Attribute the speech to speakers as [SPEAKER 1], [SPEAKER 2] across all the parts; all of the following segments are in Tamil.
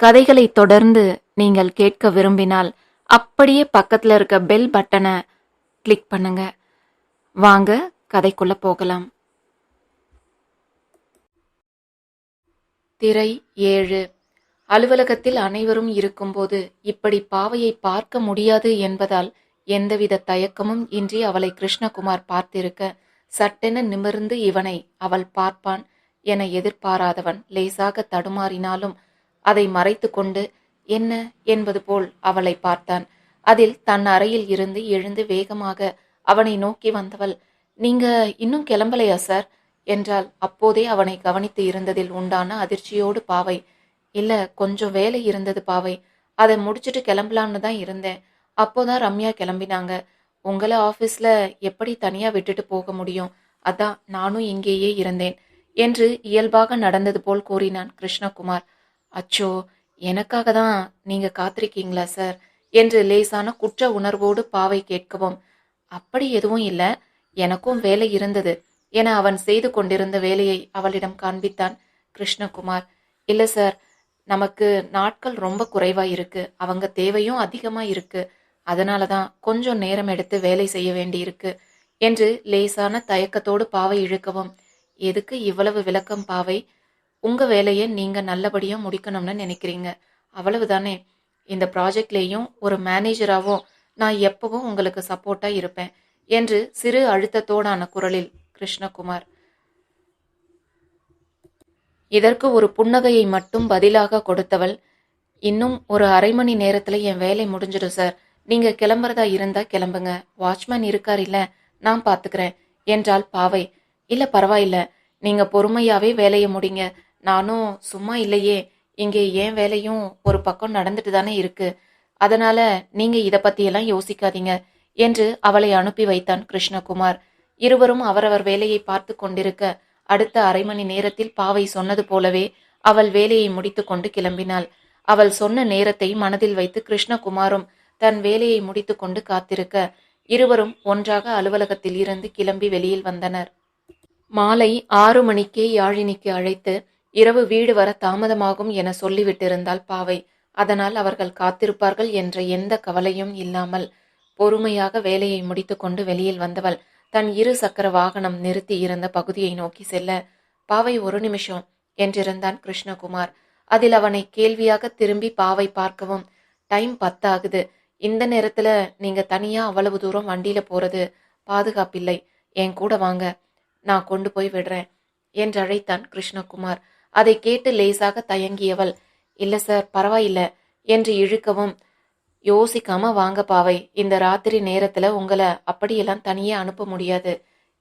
[SPEAKER 1] கதைகளை தொடர்ந்து நீங்கள் கேட்க விரும்பினால் அப்படியே பக்கத்தில் இருக்க பெல் பட்டனை கிளிக் பண்ணுங்க. வாங்க கதைக்குள்ள போகலாம். திரை ஏழு. அலுவலகத்தில் அனைவரும் இருக்கும்போது இப்படி பாவையை பார்க்க முடியாது என்பதால் எந்தவித தயக்கமும் இன்றி அவளை கிருஷ்ணகுமார் பார்த்திருக்க சட்டென நிமிர்ந்து இவனை அவள் பார்ப்பான் என எதிர்பாராதவன் லேசாக தடுமாறினாலும் அதை மறைத்து கொண்டு என்ன? என்பது போல் அவளை பார்த்தான். அதில் தன் அறையில் இருந்து எழுந்து வேகமாக அவனை நோக்கி வந்தவள் நீங்க இன்னும் கிளம்பலையா சார்? என்றால் அப்போதே அவனை கவனித்து இருந்ததில் உண்டான அதிர்ச்சியோடு பாவை இல்ல கொஞ்சம் வேலை இருந்தது பாவை அதை முடிச்சிட்டு கிளம்பலான்னு தான் இருந்தேன். அப்போதான் ரம்யா கிளம்பினாங்க. உங்களை ஆஃபீஸில் எப்படி தனியா விட்டுட்டு போக முடியும்? அதான் நானும் இங்கேயே இருந்தேன் என்று இயல்பாக நடந்தது போல் கூறினான் கிருஷ்ணகுமார். அச்சோ எனக்காக தான் நீங்க காத்திருக்கீங்களா சார்? என்று லேசான குற்ற உணர்வோடு பாவை கேட்கவும் அப்படி எதுவும் இல்லை. எனக்கும் வேலை இருந்தது என அவன் செய்து கொண்டிருந்த வேலையை அவளிடம் காண்பித்தான் கிருஷ்ணகுமார். இல்ல சார். நமக்கு நாட்கள் ரொம்ப குறைவா இருக்கு. அவங்க தேவையும் அதிகமா இருக்கு. அதனால தான் கொஞ்சம் நேரம் எடுத்து வேலை செய்ய வேண்டியிருக்கு என்று லேசான தயக்கத்தோடு பாவை இழுக்கவும் எதுக்கு இவ்வளவு விளக்கம் பாவை? உங்க வேலையை நீங்க நல்லபடியா முடிக்கணும்னு நினைக்கிறீங்க. அவ்வளவுதானே. இந்த ப்ராஜெக்ட்லேயும் ஒரு மேனேஜராகவும் நான் எப்பவும் உங்களுக்கு சப்போர்ட்டா இருப்பேன் என்று சிறு அழுத்தத்தோடான குரலில் கிருஷ்ணகுமார். இதற்கு ஒரு புன்னகையை மட்டும் பதிலாக கொடுத்தவள் இன்னும் ஒரு அரை மணி நேரத்துல என் வேலை முடிஞ்சிடும் சார். நீங்க கிளம்புறதா இருந்தா கிளம்புங்க. வாட்ச்மேன் இருக்கார் இல்ல நான் பாத்துக்கிறேன் என்றால் பாவை. இல்ல பரவாயில்ல. நீங்க பொறுமையாவே வேலையை முடிங்க. நானும் சும்மா இல்லையே. இங்கே ஏன் வேலையும் ஒரு பக்கம் நடந்துட்டு தானே இருக்கு. அதனால நீங்க இதை பத்தியெல்லாம் யோசிக்காதீங்க என்று அவளை அனுப்பி வைத்தான் கிருஷ்ணகுமார். இருவரும் அவரவர் வேலையை பார்த்து கொண்டிருக்க அடுத்த அரை மணி நேரத்தில் பாவை சொன்னது போலவே அவள் வேலையை முடித்து கொண்டு கிளம்பினாள். அவள் சொன்ன நேரத்தை மனதில் வைத்து கிருஷ்ணகுமாரும் தன் வேலையை முடித்து கொண்டு காத்திருக்க இருவரும் ஒன்றாக அலுவலகத்தில் இருந்து கிளம்பி வெளியில் வந்தனர். மாலை ஆறு மணிக்கே யாழினிக்கு அழைத்து இரவு வீடு வர தாமதமாகும் என சொல்லிவிட்டிருந்தாள் பாவை. அதனால் அவர்கள் காத்திருப்பார்கள் என்ற எந்த கவலையும் இல்லாமல் பொறுமையாக வேலையை முடித்துக்கொண்டு வெளியில் வந்தவள் தன் இரு சக்கர வாகனம் நிறுத்தி இருந்த பகுதியை நோக்கி செல்ல பாவை ஒரு நிமிஷம் என்றிருந்தான் கிருஷ்ணகுமார். அதில் அவனை கேள்வியாக திரும்பி பாவை பார்க்கவும் டைம் பத்தாகுது. இந்த நேரத்துல நீங்க தனியா அவ்வளவு தூரம் வண்டியில போறது பாதுகாப்பில்லை. என் கூட வாங்க. நான் கொண்டு போய் விடுறேன் என்றழைத்தான் கிருஷ்ணகுமார். அதை கேட்டு லேசாக தயங்கியவள். இல்ல சார் பரவாயில்ல என்று இழுக்கவும் யோசிக்காம வாங்க பாவை இந்த ராத்திரி நேரத்துல உங்களை அப்படியெல்லாம் தனியே அனுப்ப முடியாது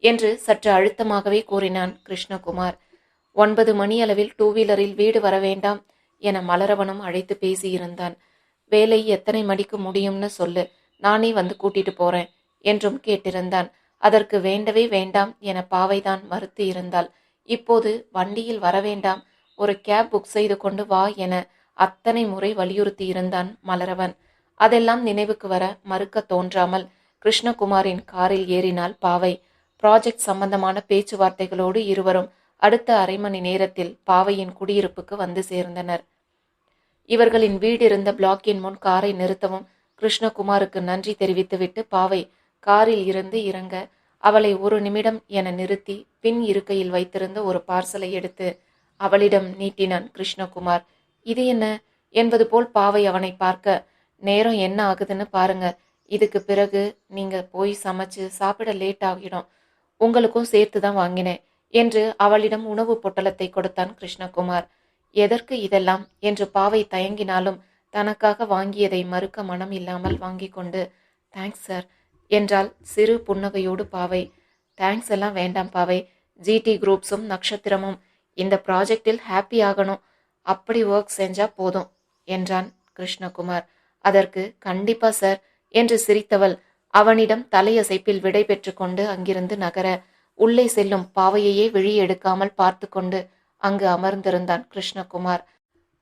[SPEAKER 1] என்று சற்று அழுத்தமாகவே கூறினான் கிருஷ்ணகுமார். ஒன்பது மணி அளவில் டூ வீலரில் வீடு வர வேண்டாம் என மலரவனும் அழைத்து பேசியிருந்தான். வேலை எத்தனை மணிக்கு முடியும்னு சொல்லு நானே வந்து கூட்டிட்டு போறேன் என்றும் கேட்டிருந்தான். அதற்கு வேண்டவே வேண்டாம் என பாவைதான் மறுத்து இருந்தாள். இப்போது வண்டியில் வரவேண்டாம் ஒரு கேப் புக் செய்து கொண்டு வா என அத்தனை முறை வலியுறுத்தி இருந்தான் மலரவன். அதெல்லாம் நினைவுக்கு வர மறுக்க தோன்றாமல் கிருஷ்ணகுமாரின் காரில் ஏறினாள் பாவை. ப்ராஜெக்ட் சம்பந்தமான பேச்சுவார்த்தைகளோடு இருவரும் அடுத்த அரை மணி நேரத்தில் பாவையின் குடியிருப்புக்கு வந்து சேர்ந்தனர். இவர்களின் வீடு இருந்த பிளாக்கின் முன் காரை நிறுத்தவும் கிருஷ்ணகுமாருக்கு நன்றி தெரிவித்துவிட்டு பாவை காரில் இருந்து இறங்க அவளை ஒரு நிமிடம் என நிறுத்தி பின் இருக்கையில் வைத்திருந்த ஒரு பார்சலை எடுத்து அவளிடம் நீட்டினான் கிருஷ்ணகுமார். இது என்ன? என்பது போல் பாவை அவனை பார்க்க நேரம் என்ன ஆகுதுன்னு பாருங்க. இதுக்கு பிறகு நீங்க போய் சமைச்சு சாப்பிட லேட் ஆகிடும். உங்களுக்கும் சேர்த்து தான் வாங்கினேன் என்று அவளிடம் உணவு பொட்டலத்தை கொடுத்தான் கிருஷ்ணகுமார். எதற்கு இதெல்லாம்? என்று பாவை தயங்கினாலும் தனக்காக வாங்கியதை மறுக்க மனம் இல்லாமல் வாங்கி கொண்டு தேங்க்ஸ் சார் என்றால் சிறு புன்னகையோடு பாவை. தேங்க்ஸ் எல்லாம் வேண்டாம் பாவை. ஜிடி குரூப்ஸும் நட்சத்திரமும் இந்த ப்ராஜெக்டில் ஹாப்பி ஆகணும். அப்படி ஒர்க் செஞ்சா போதும் என்றான் கிருஷ்ணகுமார். அதற்கு கண்டிப்பா சார் என்று சிரித்தவள் அவனிடம் தலையசைப்பில் விடை கொண்டு அங்கிருந்து நகர உள்ளே செல்லும் பாவையையே வெளியெடுக்காமல் எடுக்காமல் பார்த்து கொண்டு அங்கு அமர்ந்திருந்தான் கிருஷ்ணகுமார்.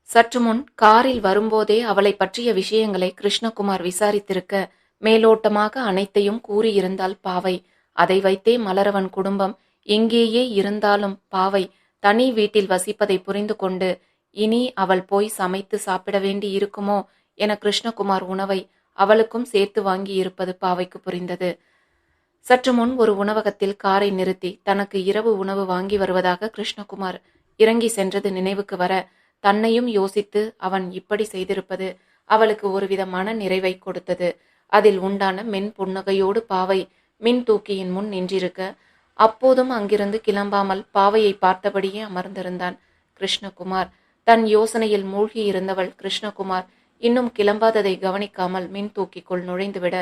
[SPEAKER 1] சற்று முன் காரில் வரும்போதே அவளை பற்றிய விஷயங்களை கிருஷ்ணகுமார் விசாரித்திருக்க மேலோட்டமாக அனைத்தையும் கூறியிருந்தாள் பாவை. அதை வைத்தே மலரவன் குடும்பம் எங்கேயே இருந்தாலும் பாவை தனி வீட்டில் வசிப்பதை புரிந்து கொண்டு இனி அவள் போய் சமைத்து சாப்பிட வேண்டி இருக்குமோ என கிருஷ்ணகுமார் உணவை அவளுக்கும் சேர்த்து வாங்கி இருப்பது பாவைக்கு புரிந்தது. சற்று முன் ஒரு உணவகத்தில் காரை நிறுத்தி தனக்கு இரவு உணவு வாங்கி வருவதாக கிருஷ்ணகுமார் இறங்கி சென்றது நினைவுக்கு வர தன்னையும் யோசித்து அவன் இப்படி செய்திருப்பது அவளுக்கு ஒருவித மன நிறைவை கொடுத்தது. அதில் உண்டான மென் புன்னகையோடு பாவை மின் தூக்கியின் முன் நின்றிருக்க அப்போதும் அங்கிருந்து கிளம்பாமல் பாவையை பார்த்தபடியே அமர்ந்திருந்தான் கிருஷ்ணகுமார். தன் யோசனையில் மூழ்கி இருந்தவள் கிருஷ்ணகுமார் இன்னும் கிளம்பாததை கவனிக்காமல் மின் தூக்கிக்குள் நுழைந்துவிட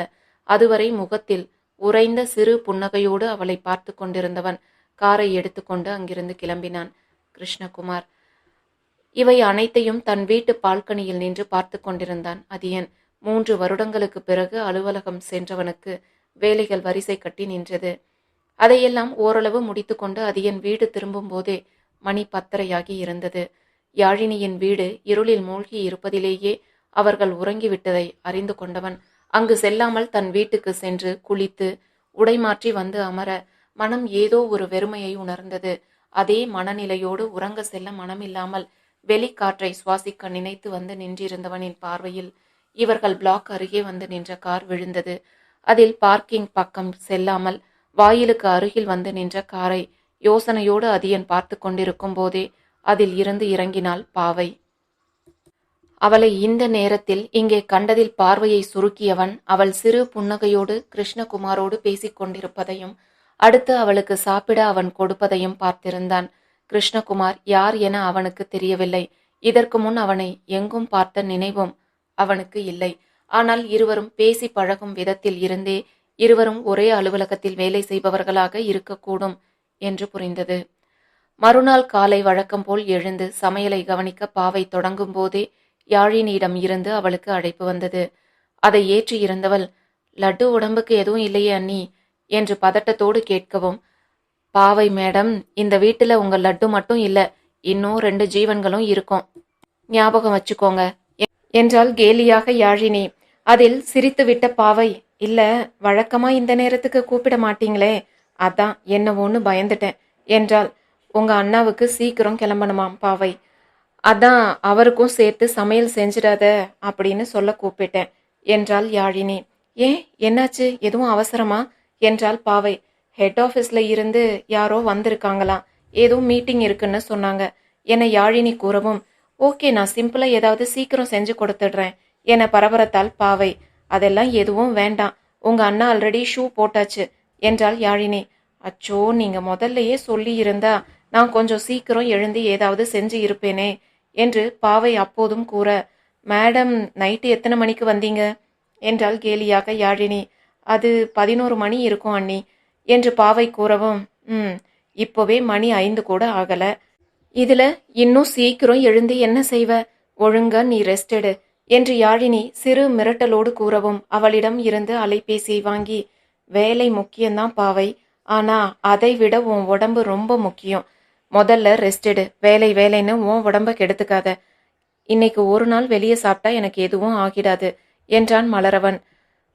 [SPEAKER 1] அதுவரை முகத்தில் உறைந்த சிறு புன்னகையோடு அவளை பார்த்து கொண்டிருந்தவன் காரை எடுத்துக்கொண்டு அங்கிருந்து கிளம்பினான் கிருஷ்ணகுமார். இவை அனைத்தையும் தன் வீட்டு பால்கனியில் நின்று பார்த்து கொண்டிருந்தான் அதியன் மூன்று வருடங்களுக்கு பிறகு அலுவலகம் சென்றவனுக்கு வேலைகள் வரிசை கட்டி நின்றது. அதையெல்லாம் ஓரளவு முடித்துக்கொண்டு அதியன் வீடு திரும்பும் போதே மணி பத்தரையாகி இருந்தது. யாழினியின் வீடு இருளில் மூழ்கி இருப்பதிலேயே அவர்கள் உறங்கிவிட்டதை அறிந்து கொண்டவன் அங்கு செல்லாமல் தன் வீட்டுக்கு சென்று குளித்து உடை மாற்றி வந்து அமர மனம் ஏதோ ஒரு வெறுமையை உணர்ந்தது. அதே மனநிலையோடு உறங்க செல்ல மனமில்லாமல் வெளிக்காற்றை சுவாசிக்க நினைத்து வந்து நின்றிருந்தவனின் பார்வையில் இவர்கள் பிளாக் அருகே வந்து நின்ற கார் விழுந்தது. அதில் பார்க்கிங் பக்கம் செல்லாமல் வாயிலுக்கு அருகில் வந்து நின்ற காரை யோசனையோடு அதியன் பார்த்து கொண்டிருக்கும் போதே அதில் இருந்து இறங்கினாள் பாவை. அவளை இந்த நேரத்தில் இங்கே கண்டதில் பார்வையை சுருக்கியவன் அவள் சிறு புன்னகையோடு கிருஷ்ணகுமாரோடு பேசிக் கொண்டிருப்பதையும் அடுத்து அவளுக்கு சாப்பிட அவன் கொடுப்பதையும் பார்த்திருந்தான். கிருஷ்ணகுமார் யார் என அவனுக்கு தெரியவில்லை. இதற்கு முன் அவனை எங்கும் பார்த்த நினைவும் அவனுக்கு இல்லை. ஆனால் இருவரும் பேசி பழகும் விதத்தில் இருந்தே இருவரும் ஒரே அலுவலகத்தில் வேலை செய்பவர்களாக இருக்கக்கூடும் என்று புரிந்தது. மறுநாள் காலை வழக்கம் போல் எழுந்து சமையலை கவனிக்க பாவை தொடங்கும் போதே யாழினியிடம் இருந்து அவளுக்கு அழைப்பு வந்தது. அதை ஏற்றி இருந்தவள் லட்டு உடம்புக்கு எதுவும் இல்லையே அண்ணி என்று பதட்டத்தோடு கேட்கவும் பாவை மேடம் இந்த வீட்டில் உங்கள் லட்டு மட்டும் இல்லை இன்னும் ரெண்டு ஜீவன்களும் இருக்கும். ஞாபகம் வச்சுக்கோங்க. என்றால் கேலியாக யாழினி. அதில் சிரித்துவிட்ட பாவை. இல்ல வழக்கமா இந்த நேரத்துக்கு கூப்பிட மாட்டீங்களே. அதான் என்னவோன்னு பயந்துட்டேன் என்றால் உங்க அண்ணாவுக்கு சீக்கிரம் கிளம்பணுமாம் பாவை. அதான் அவருக்கும் சேர்த்து சமையல் செஞ்சிடாத அப்படின்னு சொல்ல கூப்பிட்டேன் என்றாள் யாழினி. ஏன்? என்னாச்சு? எதுவும் அவசரமா? என்றால் பாவை. ஹெட் ஆஃபீஸில் இருந்து யாரோ வந்திருக்காங்களாம் ஏதோ மீட்டிங் இருக்குன்னு சொன்னாங்க என யாழினி கூறவும். ஓகே நான் சிம்பிளாக ஏதாவது சீக்கிரம் செஞ்சு கொடுத்துடுறேன். என பரபரத்தால் பாவை. அதெல்லாம் எதுவும் வேண்டாம். உங்க அண்ணா ஆல்ரெடி ஷூ போட்டாச்சு. என்றாள் யாழினி. அச்சோ நீங்க முதல்லையே சொல்லி இருந்தா நான் கொஞ்சம் சீக்கிரம் எழுந்து ஏதாவது செஞ்சு இருப்பேனே என்று பாவை அப்போதும் கூற மேடம் நைட்டு எத்தனை மணிக்கு வந்தீங்க? என்றால் கேலியாக யாழினி. அது பதினோரு மணி இருக்கும் அண்ணி. என்று பாவை கூறவும் ம் இப்போவே மணி ஐந்து கூட ஆகலை. இதுல இன்னும் சீக்கிரம் எழுந்து என்ன செய்வ? ஒழுங்கா நீ ரெஸ்ட் எடு என்று யாழினி சிறு மிரட்டலோடு கூறவும் அவளிடம் இருந்து அலைபேசியை வாங்கி வேலை முக்கியம்தான் பாவை. ஆனா அதை விட உன் உடம்பு ரொம்ப முக்கியம். முதல்ல ரெஸ்ட் எடு. வேலை வேலைன்னு உன் உடம்ப கெடுத்துக்காத. இன்னைக்கு ஒரு நாள் வெளியே சாப்பிட்டா எனக்கு எதுவும் ஆகிடாது என்றான் மலரவன்.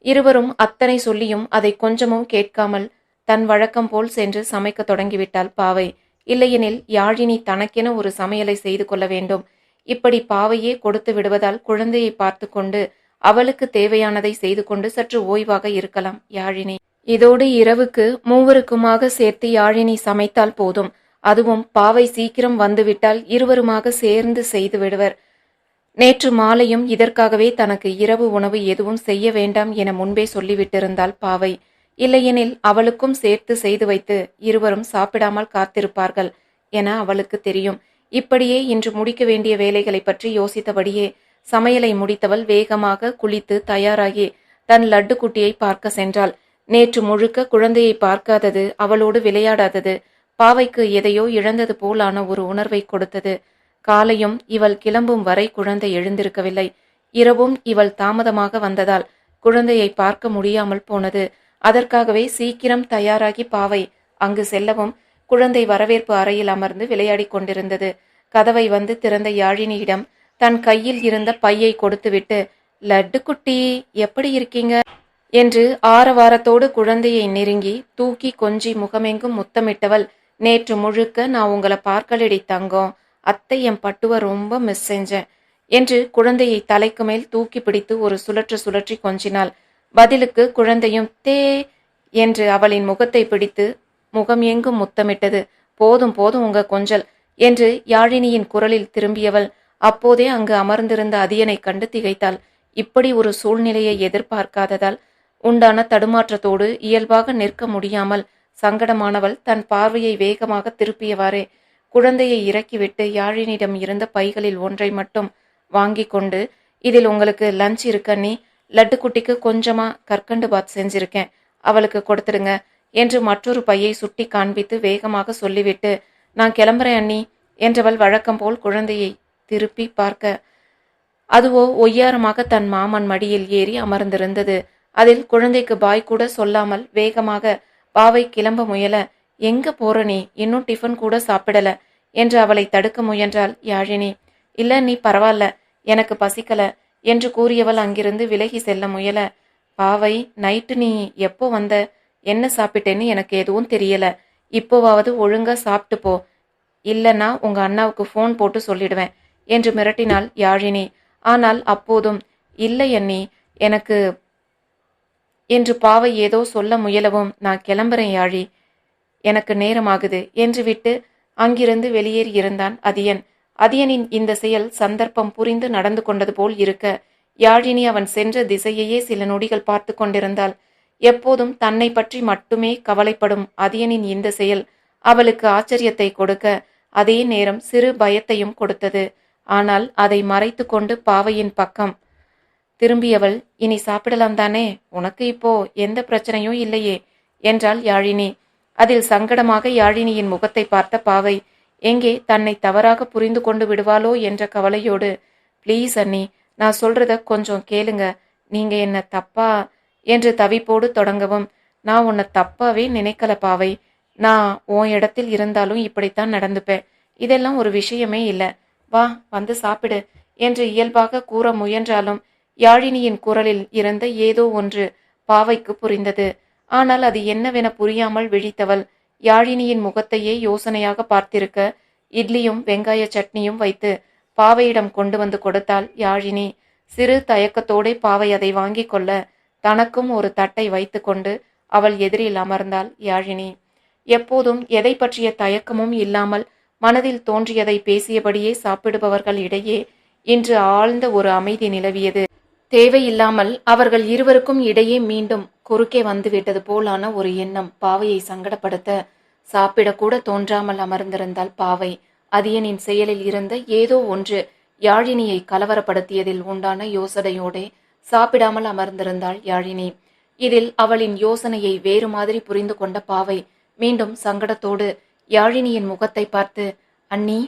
[SPEAKER 1] இருவரும் அத்தனை சொல்லியும் அதை கொஞ்சமும் கேட்காமல் தன் வழக்கம் போல் சென்று சமைக்க தொடங்கிவிட்டாள் பாவை. இல்லையெனில் யாழினி தனக்கென ஒரு சமையலை செய்து கொள்ள வேண்டும். இப்படி பாவையே கொடுத்து விடுவதால் குழந்தையை பார்த்து கொண்டு அவளுக்கு தேவையானதை செய்து கொண்டு சற்று ஓய்வாக இருக்கலாம் யாழினி. இதோடு இரவுக்கு மூவருக்குமாக சேர்த்து யாழினி சமைத்தால் போதும். அதுவும் பாவை சீக்கிரம் வந்துவிட்டால் இருவருமாக சேர்ந்து செய்து விடுவர். நேற்று மாலையும் இதற்காகவே தனக்கு இரவு உணவு எதுவும் செய்ய வேண்டாம் என முன்பே சொல்லிவிட்டிருந்தாள் பாவை. இல்லையெனில் அவளுக்கும் சேர்த்து செய்து வைத்து இருவரும் சாப்பிடாமல் காத்திருப்பார்கள் என அவளுக்கு தெரியும். இப்படியே இன்று முடிக்க வேண்டிய வேலைகளை பற்றி யோசித்தபடியே சமையலை முடித்தவள் வேகமாக குளித்து தயாராகி தன் லட்டு குட்டியை பார்க்க சென்றாள். நேற்று முழுக்க குழந்தையை பார்க்காதது அவளோடு விளையாடாதது பாவைக்கு எதையோ இழந்தது போலான ஒரு உணர்வை கொடுத்தது. காலையும் இவள் கிளம்பும் வரை குழந்தை எழுந்திருக்கவில்லை. இரவும் இவள் தாமதமாக வந்ததால் குழந்தையை பார்க்க முடியாமல் போனது. அதற்காகவே சீக்கிரம் தயாராகி பாவை. அங்கு செல்லவும் குழந்தை வரவேற்பு அறையில் அமர்ந்து விளையாடிக் கொண்டிருந்தது. கதவை வந்து திறந்த யாழினியிடம் தன் கையில் இருந்த பையை கொடுத்துவிட்டு லட்டு குட்டி எப்படி இருக்கீங்க? என்று ஆரவாரத்தோடு குழந்தையை நெருங்கி தூக்கி கொஞ்சி முகமெங்கும் முத்தமிட்டவள் நேற்று முழுக்க நான் உங்களை பார்க்கலடி தங்கம் அத்தை என் பட்டுவ ரொம்ப மிஸ் செஞ்சேன் என்று குழந்தையை தலைக்கு மேல் தூக்கி பிடித்து ஒரு சுழற்று சுழற்றி கொஞ்சினாள். பதிலுக்கு குழந்தையும் தே என்று அவளின் முகத்தை பிடித்து முகம் எங்கும் முத்தமிட்டது. போதும் போதும் உங்க கொஞ்சல் என்று யாழினியின் குரலில் திரும்பியவள் அப்போதே அங்கு அமர்ந்திருந்த அதியனை கண்டு திகைத்தாள். இப்படி ஒரு சூழ்நிலையை எதிர்பார்க்காததால் உண்டான தடுமாற்றத்தோடு இயல்பாக நிற்க முடியாமல் சங்கடமானவள் தன் பார்வையை வேகமாக திருப்பியவாறே குழந்தையை இறக்கிவிட்டு யாழினிடம் இருந்த பைகளில் ஒன்றை மட்டும் வாங்கி கொண்டு இதில் உங்களுக்கு லஞ்ச் இருக்கு லட்டுக்குட்டிக்கு கொஞ்சமாக கற்கண்டு பாத் செஞ்சிருக்கேன். அவளுக்கு கொடுத்துடுங்க என்று மற்றொரு பையை சுட்டி காண்பித்து வேகமாக சொல்லிவிட்டு நான் கிளம்புறேன் அண்ணி என்றவள் வழக்கம் போல் குழந்தையை திருப்பி பார்க்க. அதுவோ ஒய்யாரமாக தன் மாமன் மடியில் ஏறி அமர்ந்திருந்தது. அதில் குழந்தைக்கு பாய் கூட சொல்லாமல் வேகமாக பாவை கிளம்ப முயல. எங்க போற நீ? இன்னும் டிஃபன் கூட சாப்பிடல என்று அவளை தடுக்க முயன்றாள் யாழினி. இல்ல நீ பரவாயில்ல எனக்கு பசிக்கல. என்று கூறியவள் அங்கிருந்து விலகி செல்ல முயல. பாவை நைட்டு நீ எப்போ வந்த? என்ன சாப்பிட்டேன்னு எனக்கு எதுவும் தெரியல. இப்போவாவது ஒழுங்கா சாப்பிட்டு போ. இல்லைன்னா உங்க அண்ணாவுக்கு ஃபோன் போட்டு சொல்லிடுவேன் என்று மிரட்டினாள் யாழினி. ஆனால் அப்போதும் இல்லை அண்ணி எனக்கு என்று பாவை ஏதோ சொல்ல முயலவும் நான் கிளம்புறேன் யாழி. எனக்கு நேரமாகுது என்று விட்டு அங்கிருந்து வெளியேறி இருந்தான் அதியன் அதியனின் இந்த செயல் சந்தர்ப்பம் புரிந்து நடந்து கொண்டது போல் இருக்க யாழினி அவன் சென்ற திசையையே சில நொடிகள் பார்த்து கொண்டிருந்தாள். எப்போதும் தன்னை பற்றி மட்டுமே கவலைப்படும் அதியனின் இந்த செயல் அவளுக்கு ஆச்சரியத்தை கொடுக்க அதே நேரம் சிறு பயத்தையும் கொடுத்தது. ஆனால் அதை மறைத்து கொண்டு பாவையின் பக்கம் திரும்பியவள் இனி சாப்பிடலாம் தானே? உனக்கு இப்போ எந்த பிரச்சனையும் இல்லையே என்றாள் யாழினி. அதில் சங்கடமாக யாழினியின் முகத்தை பார்த்த பாவை எங்கே தன்னை தவறாக புரிந்து கொண்டு விடுவாளோ என்ற கவலையோடு ப்ளீஸ் அண்ணி நான் சொல்றத கொஞ்சம் கேளுங்க. நீங்க என்ன தப்பா? என்று தவிப்போடு தொடங்கவும் நான் உன்னை தப்பாவே நினைக்கல பாவை. நான் உன் இடத்தில் இருந்தாலும் இப்படித்தான் நடந்துப்பேன். இதெல்லாம் ஒரு விஷயமே இல்லை. வா வந்து சாப்பிடு என்று இயல்பாக கூற முயன்றாலும் யாழினியின் குரலில் இருந்த ஏதோ ஒன்று பாவைக்கு புரிந்தது. ஆனால் அது என்னவென புரியாமல் விழித்தவள் யாழினியின் முகத்தையே யோசனையாக பார்த்திருக்க இட்லியும் வெங்காய சட்னியும் வைத்து பாவையிடம் கொண்டு வந்து கொடுத்தாள் யாழினி. சிறு தயக்கத்தோடே பாவை அதை வாங்கி கொள்ள தனக்கும் ஒரு தட்டை வைத்துக்கொண்டு அவள் எதிரில் அமர்ந்தாள் யாழினி. எப்போதும் எதை பற்றிய தயக்கமும் இல்லாமல் மனதில் தோன்றியதை பேசியபடியே சாப்பிடுபவர்கள் இடையே இன்று ஆழ்ந்த ஒரு அமைதி நிலவியது. தேவையில்லாமல் அவர்கள் இருவருக்கும் இடையே மீண்டும் குறுக்கே வந்துவிட்டது போலான ஒரு எண்ணம் பாவையை சங்கடப்படுத்த சாப்பிடக்கூட தோன்றாமல் அமர்ந்திருந்தாள் பாவை. அதியனின் செயலில் இருந்த ஏதோ ஒன்று யாழினியை கலவரப்படுத்தியதில் உண்டான யோசனையோடே சாப்பிடாமல் அமர்ந்திருந்தாள் யாழினி. இதில் அவளின் யோசனையை வேறு மாதிரி புரிந்து கொண்ட பாவை மீண்டும் சங்கடத்தோடு யாழினியின் முகத்தை பார்த்து அண்ணி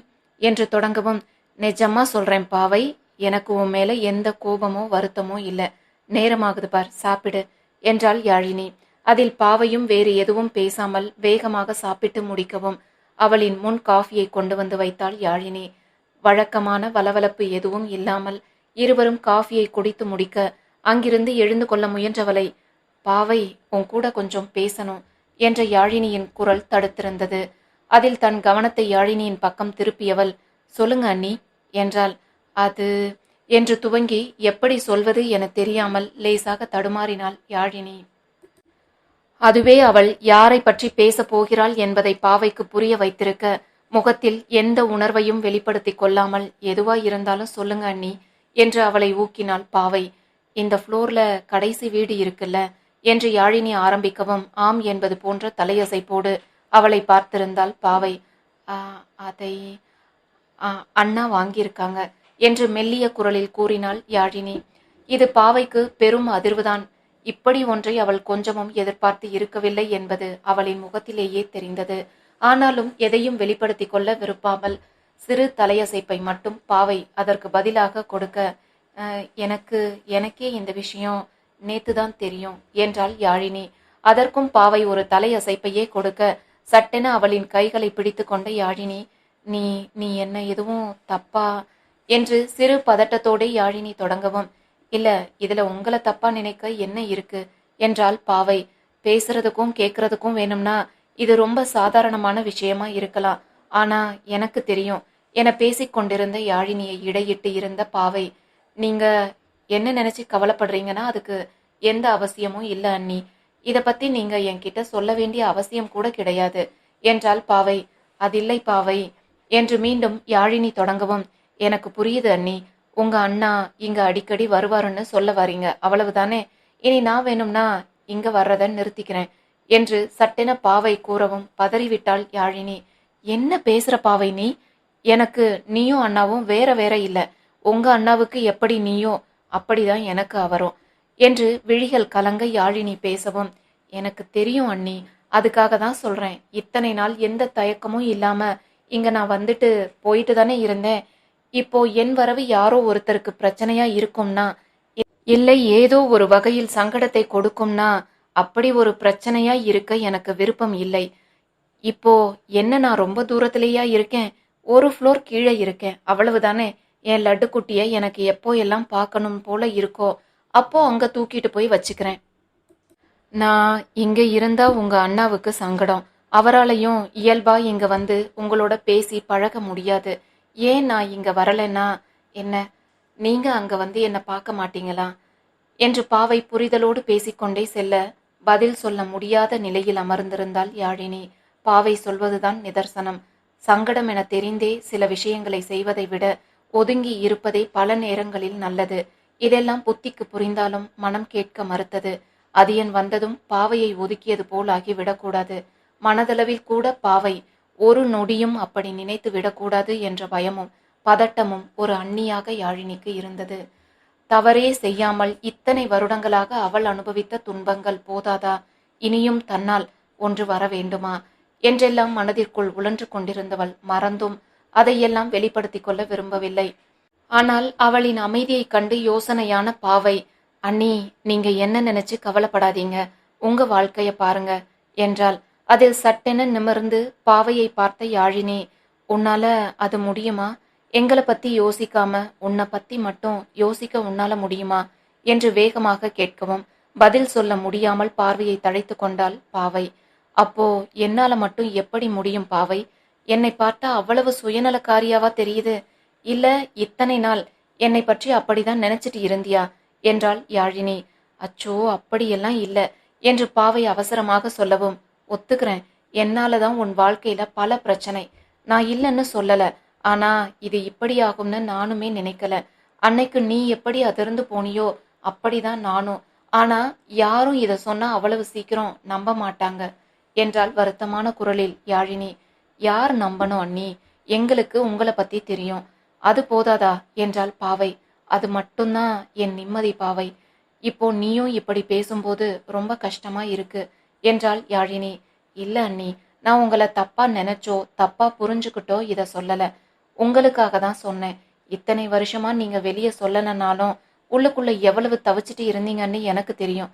[SPEAKER 1] என்று தொடங்கவும் நிஜமா சொல்றேன் பாவை எனக்கு உன் மேல எந்த கோபமோ வருத்தமோ இல்லை. நேரமாகுது பார் சாப்பிடு என்றாள் யாழினி. அதில் பாவையும் வேறு எதுவும் பேசாமல் வேகமாக சாப்பிட்டு முடிக்கவும் அவளின் முன் காஃபியை கொண்டு வந்து வைத்தாள் யாழினி. வழக்கமான வளவளப்பு எதுவும் இல்லாமல் இருவரும் காஃபியை குடித்து முடிக்க அங்கிருந்து எழுந்து கொள்ள முயன்றவளை பாவை உன் கூட கொஞ்சம் பேசணும் என்ற யாழினியின் குரல் தடுத்திருந்தது. அதில் தன் கவனத்தை யாழினியின் பக்கம் திருப்பியவள் சொல்லுங்க அண்ணி என்றாள். அது என்று துவங்கி எப்படி சொல்வது என தெரியாமல் லேசாக தடுமாறினாள் யாழினி. அதுவே அவள் யாரை பற்றி பேசப் போகிறாள் என்பதை பாவைக்கு புரிய வைத்திருக்க முகத்தில் எந்த உணர்வையும் வெளிப்படுத்திக் கொள்ளாமல் எதுவாய் இருந்தாலும் சொல்லுங்க அண்ணி என்று அவளை ஊக்கினாள் பாவை. இந்த ஃப்ளோர்ல கடைசி வீடு இருக்குல்ல என்று யாழினி ஆரம்பிக்கவும் ஆம் என்பது போன்ற தலையசைப்போடு அவளை பார்த்திருந்தாள் பாவை. அதை அண்ணா வாங்கியிருக்காங்க. என்று மெல்லிய குரலில் கூறினாள் யாழினி. இது பாவைக்கு பெரும் அதிர்வுதான். இப்படி ஒன்றை அவள் கொஞ்சமும் எதிர்பார்த்து இருக்கவில்லை என்பது அவளின் முகத்திலேயே தெரிந்தது. ஆனாலும் எதையும் வெளிப்படுத்திக் கொள்ள விருப்பாமல் சிறு தலையசைப்பை மட்டும் பாவை அதற்கு பதிலாக கொடுக்க எனக்கு எனக்கே இந்த விஷயம் நேத்துதான் தெரியும் என்றாள் யாழினி. அதற்கும் பாவை ஒரு தலையசைப்பையே கொடுக்க சட்டென அவளின் கைகளை பிடித்து கொண்ட யாழினி நீ நீ என்ன எதுவும் தப்பா என்று சிறு பதட்டத்தோடு யாழினி தொடங்கவும். இல்ல இதுல உங்களை தப்பா நினைக்க என்ன இருக்கு? என்றால் பாவை. பேசுறதுக்கும் கேக்குறதுக்கும் வேணும்னா இது ரொம்ப சாதாரணமான விஷயமா இருக்கலாம். ஆனா எனக்கு தெரியும். என பேசிக்கொண்டிருந்த யாழினியை இடையிட்டு இருந்த பாவை. நீங்க என்ன நினைச்சு கவலைப்படுறீங்கன்னா அதுக்கு எந்த அவசியமும் இல்ல அண்ணி. இத பத்தி நீங்க என்கிட்ட சொல்ல வேண்டிய அவசியம் கூட கிடையாது. என்றால் பாவை. அதில்லை பாவை. என்று மீண்டும் யாழினி தொடங்கவும். எனக்கு புரியுது அண்ணி. உங்க அண்ணா இங்க அடிக்கடி வருவாருன்னு சொல்ல வரீங்க. அவ்வளவுதானே? இனி நான் வேணும்னா இங்க வர்றத நிறுத்திக்கிறேன் என்று சட்டென பாவை கூறவும் பதறிவிட்டாள் யாழினி. என்ன பேசுற பாவை நீ? எனக்கு நீயும் அண்ணாவும் வேற வேற இல்ல. உங்க அண்ணாவுக்கு எப்படி நீயோ அப்படிதான் எனக்கு அவரும் என்று விழிகள் கலங்க யாழினி பேசவும். எனக்கு தெரியும் அண்ணி. அதுக்காக தான் சொல்றேன். இத்தனை நாள் எந்த தயக்கமும் இல்லாம இங்க நான் வந்துட்டு போயிட்டு தானே இருந்தேன். இப்போ என் வரவு யாரோ ஒருத்தருக்கு பிரச்சனையா இருக்கும்னா இல்லை ஏதோ ஒரு வகையில் சங்கடத்தை கொடுக்கும்னா அப்படி ஒரு பிரச்சனையா இருக்க எனக்கு விருப்பம் இல்லை. இப்போ என்ன நான் ரொம்ப தூரத்திலேயா இருக்கேன்? ஒரு ஃப்ளோர் கீழே இருக்கேன். அவ்வளவுதானே? என் லட்டு குட்டிய எனக்கு எப்போ எல்லாம் பார்க்கணும் போல இருக்கோ அப்போ அங்க தூக்கிட்டு போய் வச்சுக்கிறேன். நான் இங்க இருந்தா உங்க அண்ணாவுக்கு சங்கடம். அவராலையும் இயல்பா இங்க வந்து உங்களோட பேசி பழக முடியாது. ஏன் நான் இங்க வரலைன்னா? என்ன? நீங்க அங்க வந்து என்னை பார்க்க மாட்டீங்களா? என்று பாவை புரிதலோடு பேசிக்கொண்டே செல்ல பதில் சொல்ல முடியாத நிலையில் அமர்ந்திருந்தாள் யாழினி. பாவை சொல்வதுதான் நிதர்சனம். சங்கடம் என தெரிந்தே சில விஷயங்களை செய்வதை விட ஒதுங்கி இருப்பதே பல நேரங்களில் நல்லது. இதெல்லாம் புத்திக்கு புரிந்தாலும் மனம் கேட்க மறுத்தது. அதியன் வந்ததும் பாவையை ஒதுக்கியது போல் ஆகிவிடக்கூடாது. மனதளவில் கூட பாவை ஒரு நொடியும் அப்படி நினைத்து விடக்கூடாது என்ற பயமும் பதட்டமும் ஒரு அண்ணியாக யாழினிக்கு இருந்தது. தவறே செய்யாமல் இத்தனை வருடங்களாக அவள் அனுபவித்த துன்பங்கள் போதாதா? இனியும் தன்னால் ஒன்று வர வேண்டுமா? என்றெல்லாம் மனதிற்குள் உழன்று கொண்டிருந்தவள் மறந்தும் அதையெல்லாம் வெளிப்படுத்திக் கொள்ள விரும்பவில்லை. ஆனால் அவளின் அமைதியைக் கண்டு யோசனையான பாவை அண்ணி நீங்க என்ன நினைச்சு கவலைப்படாதீங்க. உங்க வாழ்க்கைய பாருங்க என்றாள். அதில் சட்டென நிமிர்ந்து பாவையை பார்த்த யாழினி உன்னால அது முடியுமா? எங்களை பத்தி யோசிக்காம உன்னை பத்தி மட்டும் யோசிக்க உன்னால முடியுமா? என்று வேகமாக கேட்கவும் பதில் சொல்ல முடியாமல் பார்வையை தழைத்து கொண்டாள் பாவை. அப்போ என்னால மட்டும் எப்படி முடியும் பாவை? என்னை பார்த்தா அவ்வளவு சுயநலக்காரியாவா தெரியுது? இல்ல இத்தனை நாள் என்னை பற்றி அப்படிதான் நினைச்சிட்டு இருந்தியா? என்றாள் யாழினி. அச்சோ அப்படியெல்லாம் இல்ல என்று பாவை அவசரமாக சொல்லவும் ஒத்துக்கிறேன். என்னாலதான் உன் வாழ்க்கையில பல பிரச்சனை. நான் இல்லைன்னு சொல்லல. ஆனா இது இப்படி ஆகும்னு நானுமே நினைக்கல. அன்னைக்கு நீ எப்படி அதிர்ந்து போனியோ அப்படிதான் நானும். ஆனா யாரும் இத சொன்னா அவ்வளவு சீக்கிரம் நம்ப மாட்டாங்க என்றால் வருத்தமான குரலில் யாழினி. யார் நம்பணும் அண்ணி? எங்களுக்கு உங்களை பத்தி தெரியும். அது போதாதா? என்றால் பாவை. அது மட்டும்தான் என் நிம்மதி பாவை. இப்போ நீயும் இப்படி பேசும்போது ரொம்ப கஷ்டமா இருக்கு. என்றாள் யாழினி. இல்ல அண்ணி நான் உங்களை தப்பா நினைச்சோ தப்பா புரிஞ்சுக்கிட்டோ இத சொல்லல. உங்களுக்காக தான் சொன்னேன். இத்தனை வருஷமா நீங்க வெளியே சொல்லலனாலும் உள்ளுக்குள்ள எவ்வளவு தவிச்சிட்டு இருந்தீங்கன்னு எனக்கு தெரியும்.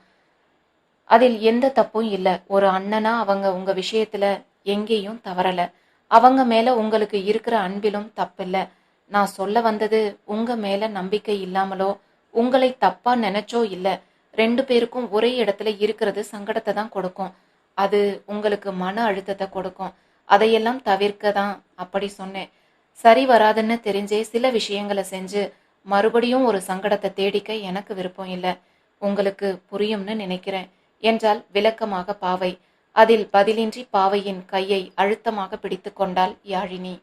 [SPEAKER 1] அதில் எந்த தப்பும் இல்ல. ஒரு அண்ணனா அவங்க உங்க விஷயத்துல எங்கேயும் தவறல. அவங்க மேல உங்களுக்கு இருக்கிற அன்பிலும் தப்பில்ல. நான் சொல்ல வந்தது உங்க மேல நம்பிக்கை இல்லாமலோ உங்களை தப்பா நினைச்சோ இல்லை. ரெண்டு பேருக்கும் ஒரே இடத்துல இருக்கிறது சங்கடத்தை தான் கொடுக்கும். அது உங்களுக்கு மன அழுத்தத்தை கொடுக்கும். அதையெல்லாம் தவிர்க்க தான் அப்படி சொன்னேன். சரி வராதுன்னு தெரிஞ்சே சில விஷயங்களை செஞ்சு மறுபடியும் ஒரு சங்கடத்தை தேடிக்க எனக்கு விருப்பம் இல்லை. உங்களுக்கு புரியும்னு நினைக்கிறேன். என்றால் விளக்கமாக பாவை. அதில் பதிலின்றி பாவையின் கையை அழுத்தமாக பிடித்து கொண்டாள் யாழினி.